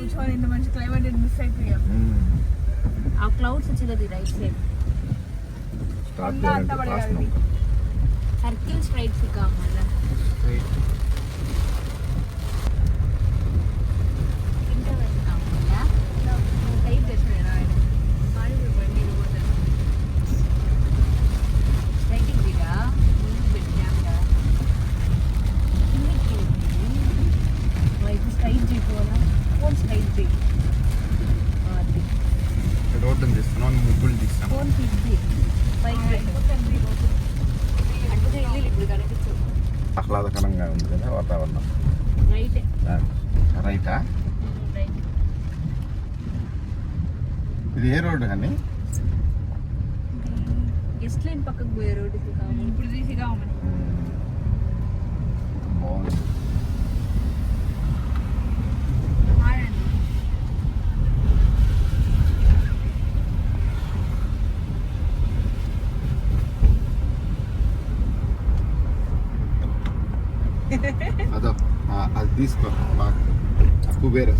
కూర్చొని ఇంత మంచి క్లైమేట్ మిస్ అయిపోయాం ఆ క్లౌడ్స్ వచ్చేది రైట్ సైడ్ స్టార్ట్ కొండ అంతా పడేయాలి ఇది. సర్కిల్ స్ట్రైట్స్ కావాలా ఇంకా వెళ్తాం ఫోన్ స్ట్రైట్ చేయి అది. రోడ్డుని తీస్తున్నాం ముగ్గులు తీస్తాం. ఫోన్ తీసి ఆహ్లాదకరంగా ఉంది కదా వాతావరణం. రైటే ఇది ఏ రోడ్డు కానీ? గెస్ట్ లైన్ పక్కకు పోయే కావాలి ఇప్పుడు తీసి కావమని బాగుంది. అదో ఆ, అది తీసుకో మాకు కుబేర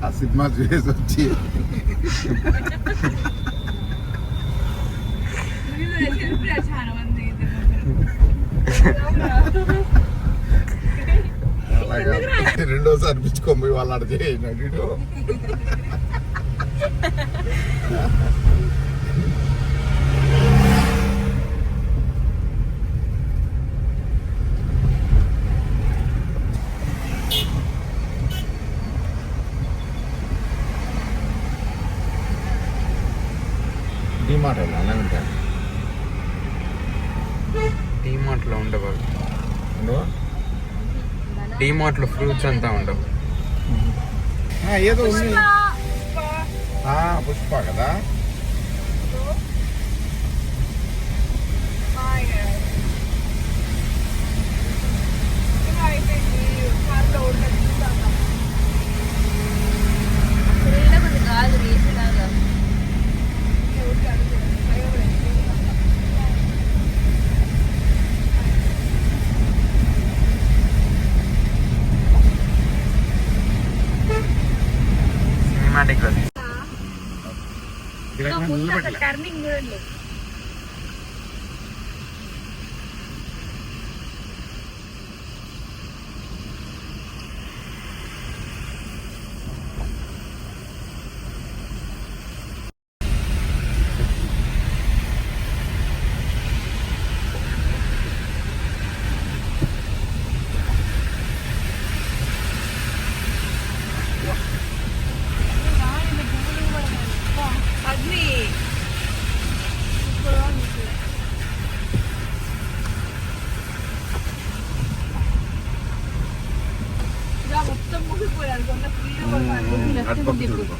ఆ సినిమా చూసి వచ్చి చాలా మంది అలాగా రెండోసారి పిచ్చుకోపోయి వాళ్ళు అడ డిమార్ట్ అలా ఉంటాయి డీమార్ట్లో ఉండవు? డీమార్ట్లో ఫ్రూట్స్ అంతా ఉండవు. ఆ, ఏదో ఉంది. ఆ, పుష్ప కదా? అక్కడ നല്ല പെട്ടില്ല 좀 먹을 거야. 이거 나 불려봐봐. 음, 갓밥 들고.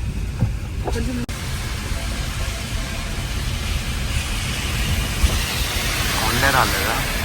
언제나 내가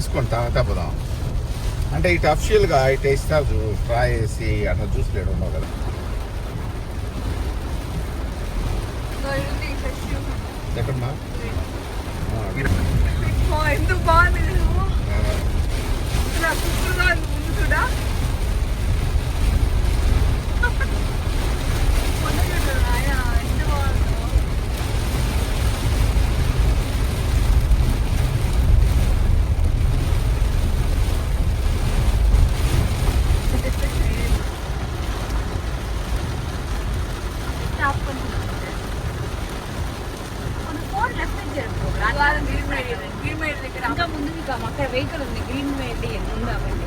తీసుకొని తాగుతా పోదాం అంటే ఇటు అఫిషియల్గా ఇటు ఇస్తారు ట్రై వేసి అట్లా జ్యూస్ లేడు ఉన్నావు కదా. ఎక్కడన్నా? ఎంత బాగుంది కదా. ఆ, ఇలా సూపర్గా ఉంది ముందు కూడా జరుపుకోవాలి గ్రీన్ మేడ్ గ్రీన్ మేడ్ దగ్గర ఇంకా ముందు మీకు అక్కడ వెహికల్ ఉంది గ్రీన్ మేడ్ ముందు అవ్వండి